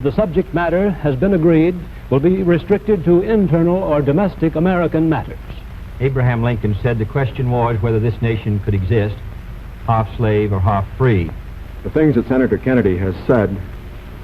The subject matter has been agreed will be restricted to internal or domestic American matters. Abraham Lincoln said the question was whether this nation could exist half slave or half free. The things that Senator Kennedy has said,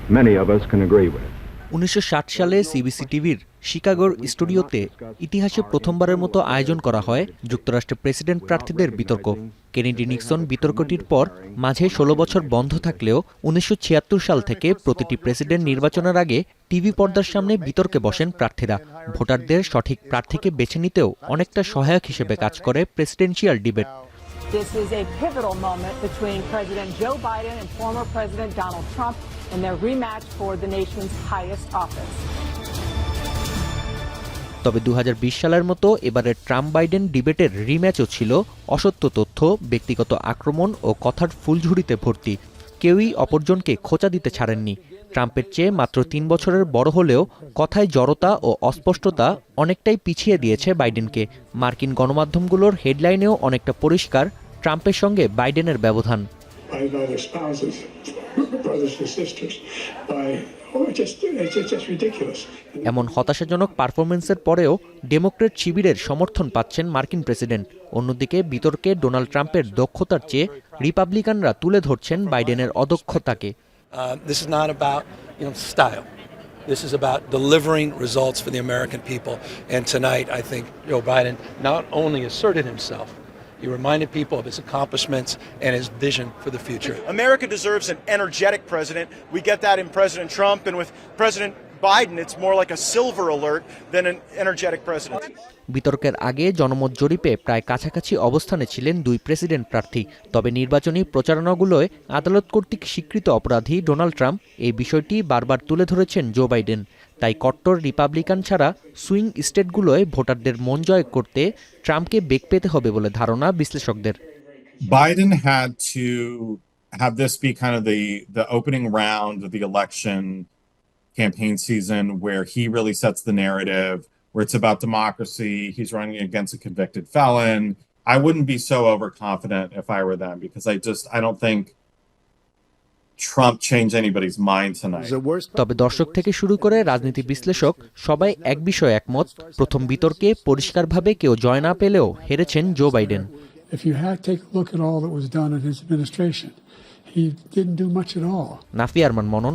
many of us can agree with. উনিশশো সালে CBC টিভির শিকাগোর স্টুডিওতে ইতিহাসে প্রথমবারের মতো আয়োজন করা হয় যুক্তরাষ্ট্রের প্রেসিডেন্ট প্রার্থীদের বিতর্ক। কেনেডি নিক্সন বিতর্কটির পর মাঝে ষোলো বছর বন্ধ থাকলেও উনিশশো ছিয়াত্তর সাল থেকে প্রতিটি প্রেসিডেন্ট নির্বাচনের আগে টিভি পর্দার সামনে বিতর্কে বসেন প্রার্থীরা। ভোটারদের সঠিক প্রার্থীকে বেছে নিতেও অনেকটা সহায়ক হিসেবে কাজ করে presidential debate. This is a pivotal moment between President Joe Biden and former President Donald Trump in their rematch for the nation's highest office. তবে দু হাজার বিশ সালের মতো এবারের ট্রাম্প বাইডেন ডিবেটের রিম্যাচও ছিল অসত্য তথ্য, ব্যক্তিগত আক্রমণ ও কথার ফুলঝুরিতে ভর্তি। কেউই অপরজনকে খোঁচা দিতে ছাড়েননি। ট্রাম্পের চেয়ে মাত্র তিন বছরের বড় হলেও কথায় জড়তা ও অস্পষ্টতা অনেকটাই পিছিয়ে দিয়েছে বাইডেনকে। মার্কিন গণমাধ্যমগুলোর হেডলাইনেও অনেকটা পরিষ্কার ট্রাম্পের সঙ্গে বাইডেনের ব্যবধান। Brothers and sisters, by oh. এমন হতাশাজনক পারফরমেন্সের পরেও ডেমোক্রেট শিবিরের সমর্থন পাচ্ছেন মার্কিন প্রেসিডেন্ট অন্যদিকে বিতর্কে ডোনাল্ড ট্রাম্পের দক্ষতার চেয়ে রিপাবলিকানরা তুলে ধরছেন বাইডেনের অদক্ষতাকে Uh. This is about delivering results for the American people. And tonight, I think Joe Biden not only asserted himself, he reminded people of his accomplishments and his vision for the future. America deserves an energetic president. We get that in President Trump, and with President Biden, it's more like a silver alert than an energetic president. বিতর্কের আগে জনমত জরিপে প্রায় কাছাকাছি অবস্থানে ছিলেন দুই president প্রার্থী। তবে নির্বাচনী প্রচারণাগুলোয় আদালত কর্তৃক স্বীকৃত অপরাধী ডোনাল্ড ট্রাম্প এই বিষয়টি বারবার তুলে ধরেছেন জো বাইডেন। তাই কট্টর রিপাবলিকান ছাড়া সুইং স্টেটগুলোয় ভোটারদের মন জয় করতে ট্রাম্পকে বেগ পেতে হবে বলে ধারণা বিশ্লেষকদের। Biden had to have this be kind of the the opening round of the election campaign season where he really sets the narrative, where it's about democracy. He's running against a convicted felon. I wouldn't be so overconfident if I were them because I just I don't think Trump changed anybody's mind tonight. তবে দর্শক থেকে শুরু করে রাজনীতি বিশ্লেষক সবাই এক বিষয়ে একমত প্রথম বিতর্কে পরিষ্কারভাবে কেউ জয় না পেলেও হেরেছেন Joe Biden If you had take a look at all was done in his administration, he didn't do much at all. Nafi Arman Monon